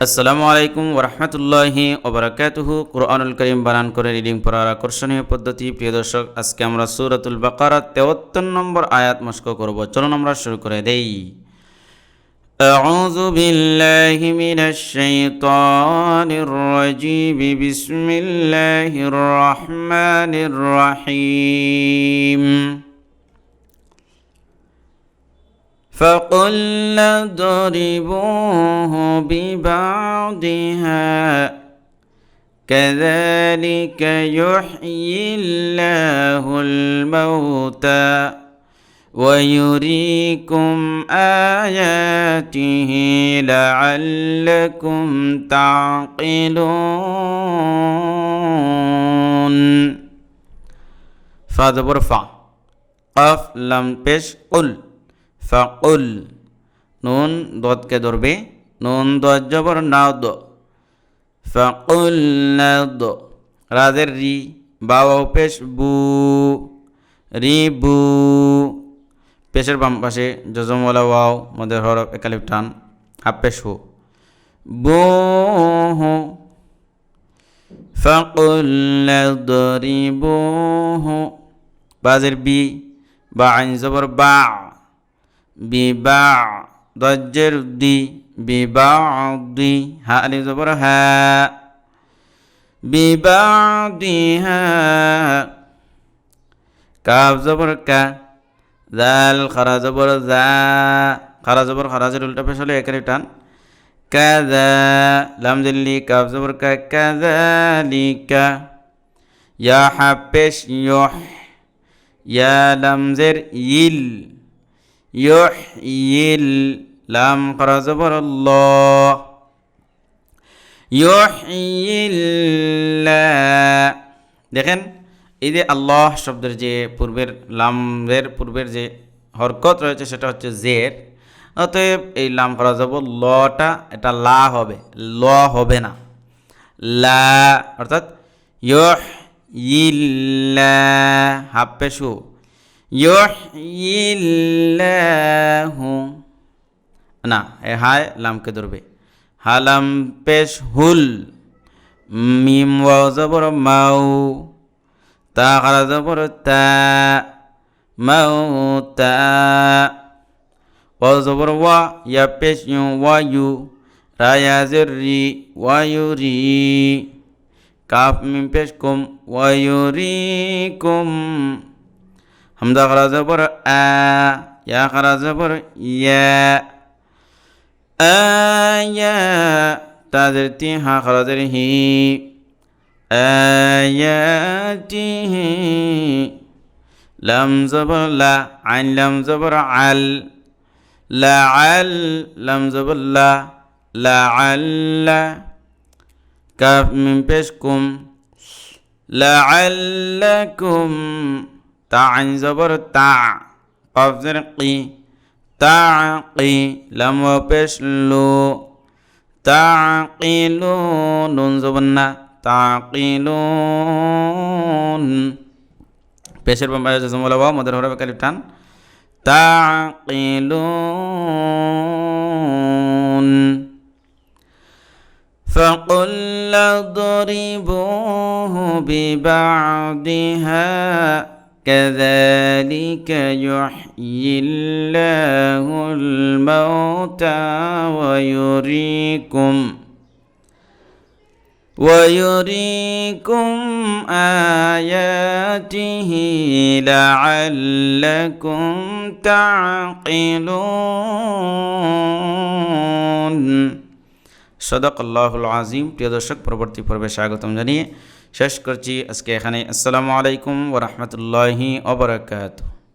আসসালামু আলাইকুম ওরহমতুল্লাহি ওবরাকাতুহু কোরআনুল করিম বানান করে রিডিং পড়ার আকর্ষণীয় পদ্ধতি প্রিয় দর্শক আজকে আমরা সূরাতুল বাকারা তেহত্তর নম্বর আয়াত মস্ক করব চলুন আমরা শুরু করে দেই أعوذ بالله من الشيطان الرجيم بسم الله الرحمن الرحيم فقلنا اضربوه ببعضها. كذلك يحيي الله الموتى ويريكم آياته لعلكم تعقلون. فاذبر فا قف لم পেশ قل. ফাকুল নুন দদকে ধরবে। নুন দজ জবর নাদ রাজের রি। বাবাও পেশ বু। রি বু। পেশের বাম পাশে যজমওয়ালা ওয়াও, মদের হরফ একালিফ টান, হাফ পেশ হো। বু হো। ফাকুল দরিবুহু বাজের বি। বা আইন জবর বা। বিবা দজ্জের দি বিবা দি হা আলি জবর, হা। দি হা। জবর, কা। জাল, খারা জবর, জা। খারা জবর, খারাজের উল্টা পেশ হলে একারি টান। কাজা, লাম দিল্লি কাব জবর, কা। কাজালিকা ইয়া ইয়হ। ইয়া লামজের ইল। ইউহিল লাম করা জবর দেখেন, এই যে আল্লাহ শব্দের যে পূর্বের লামের পূর্বের যে হরকত রয়েছে, সেটা হচ্ছে জের। অতএব এই লাম করা যাব লটা, এটা লা হবে। ল হবে না। লা, অর্থাৎ ইয়হ ইল্লা হাপ্পেশু ইয়হিল্লাহু না, এ হায় লামকে ধরবে। হালাম পেশ হুল, মিম ওয়াও জবর মাউ, তা খারা জবর তা, মাউ তা। ওয়াও জবর ওয়া, ইয়া পেশ ইউ, ওয়া ইউ, রায়া জের রি ওয়া ইউ রি। কাফ মিম পেশ কুম, ওয়া ইউ রি কুম। হামজা খারা জবর আ ইয়া খারা জবর ইয়া আয়া তাদের তি হা খারাজের হি আয়াতিহি লাম জবর লা আইন লাম জবর আল লা আল লাম জবর লা লা আল্লা কাফ মিম পেশ কুম لعلكم তাআন জবর তা কফজের কি তাকি লাম পেশ লো তাকিলু নুন জবর না তাকিলুন পেশের বাম পাশে জজম বলা মদের হরফ কালিফ টান তাকিলুন فقل اضربوه ببعضها كذلك يحيي الله الموتى ويريكم ويريكم آياته لعلكم تعقلون সদক আল্লাহুল আজিম প্রিয় দর্শক পরবর্তী পর্বে স্বাগতম জানিয়ে শেষ করছি। আজকে এখানে আসসালামু আলাইকুম ওরহমতুল্লাহি ওবরাকাতু